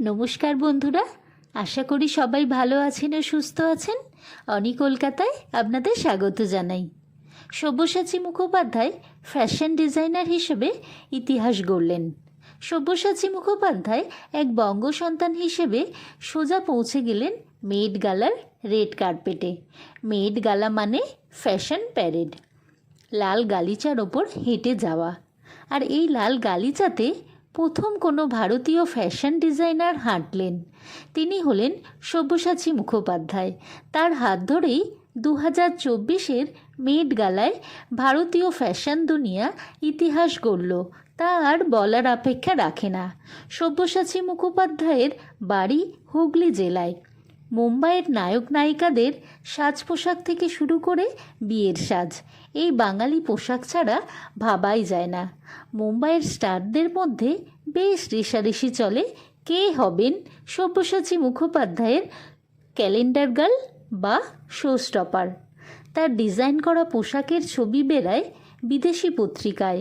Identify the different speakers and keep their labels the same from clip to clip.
Speaker 1: নমস্কার বন্ধুরা, আশা করি সবাই ভালো আছেন ও সুস্থ আছেন। অনি কলকাতায় আপনাদের স্বাগত জানাই। সব্যসাচী মুখোপাধ্যায় ফ্যাশন ডিজাইনার হিসেবে ইতিহাস গড়লেন। সব্যসাচী মুখোপাধ্যায় এক বঙ্গ সন্তান হিসেবে সোজা পৌঁছে গেলেন মেড গালার রেড কার্পেটে। মেড গালা মানে ফ্যাশন প্যারেড। লাল গালিচার ওপর হেঁটে যাওয়া। আর এই লাল গালিচাতে প্রথম কোনো ভারতীয় ফ্যাশন ডিজাইনার হাঁটলেন। তিনি হলেন সব্যসাচী মুখোপাধ্যায়। তার হাত ধরেই দু হাজার চব্বিশের মেড গালায় ভারতীয় ফ্যাশন দুনিয়া ইতিহাস গড়ল। তা আর বলার অপেক্ষা রাখে না। সব্যসাচী মুখোপাধ্যায়ের বাড়ি হুগলি জেলায়। মুম্বাইয়ের নায়ক নায়িকাদের সাজ পোশাক থেকে শুরু করে বিয়ের সাজ। এই বাঙালি পোশাক ছাড়া ভাবাই যায় না। মুম্বাইয়ের স্টারদের মধ্যে বেশ রেশারেশি চলে কে হবেন সব্যসাচী মুখোপাধ্যায়ের ক্যালেন্ডার গার্ল বা শো স্টপার তার ডিজাইন করা পোশাকের ছবি বেরায় বিদেশি পত্রিকায়।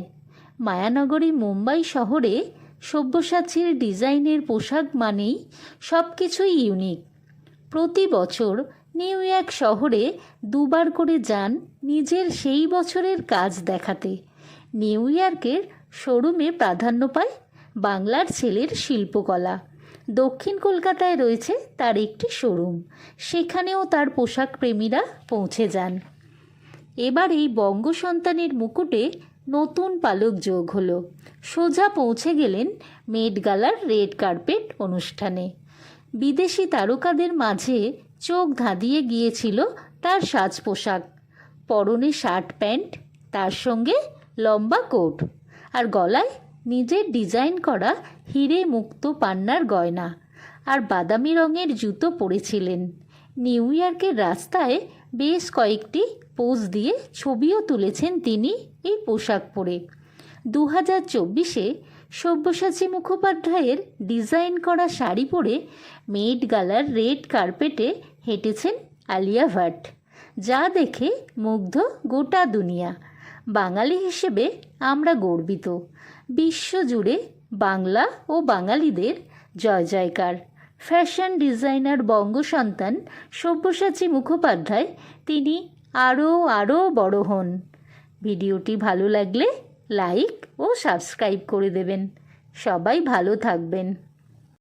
Speaker 1: মায়ানগরী মুম্বাই শহরে সব্যসাচীর ডিজাইনের পোশাক মানেই সব কিছুই ইউনিক। প্রতি বছর নিউ ইয়র্ক শহরে দুবার করে যান নিজের সেই বছরের কাজ দেখাতে। নিউ ইয়র্কের শোরুমে প্রাধান্য পায় বাংলার ছেলের শিল্পকলা। দক্ষিণ কলকাতায় রয়েছে তার একটি শোরুম। সেখানেও তার পোশাক প্রেমীরা পৌঁছে যান। এবার এই বঙ্গ সন্তানের মুকুটে নতুন পালক যোগ হলো। সোজা পৌঁছে গেলেন মেড গালার রেড কার্পেট অনুষ্ঠানে। বিদেশি তারকাদের মাঝে চোখ ধাঁধিয়ে গিয়েছিল তার সাজ পোশাক পরনে শার্ট প্যান্ট, তার সঙ্গে লম্বা কোট আর গলায় নিজের ডিজাইন করা হিরে মুক্ত পান্নার গয়না আর বাদামি রঙের জুতো পরেছিলেন। নিউ ইয়র্কের রাস্তায় বেশ কয়েকটি পোজ দিয়ে ছবিও তুলেছেন তিনি এই পোশাক পরে। দু হাজার চব্বিশে সব্যসাচী মুখোপাধ্যায়ের ডিজাইন করা শাড়ি পরে মেড গালার রেড কার্পেটে হেঁটেছেন আলিয়া ভাট, যা দেখে মুগ্ধ গোটা দুনিয়া। বাঙালি হিসেবে আমরা গর্বিত। বিশ্বজুড়ে বাংলা ও বাঙালিদের জয় জয়কার। ফ্যাশন ডিজাইনার বঙ্গ সন্তান সব্যসাচী মুখোপাধ্যায় তিনি আরও আরও বড় হন। ভিডিওটি ভালো লাগলে লাইক ও সাবস্ক্রাইব করে দেবেন। সবাই ভালো থাকবেন।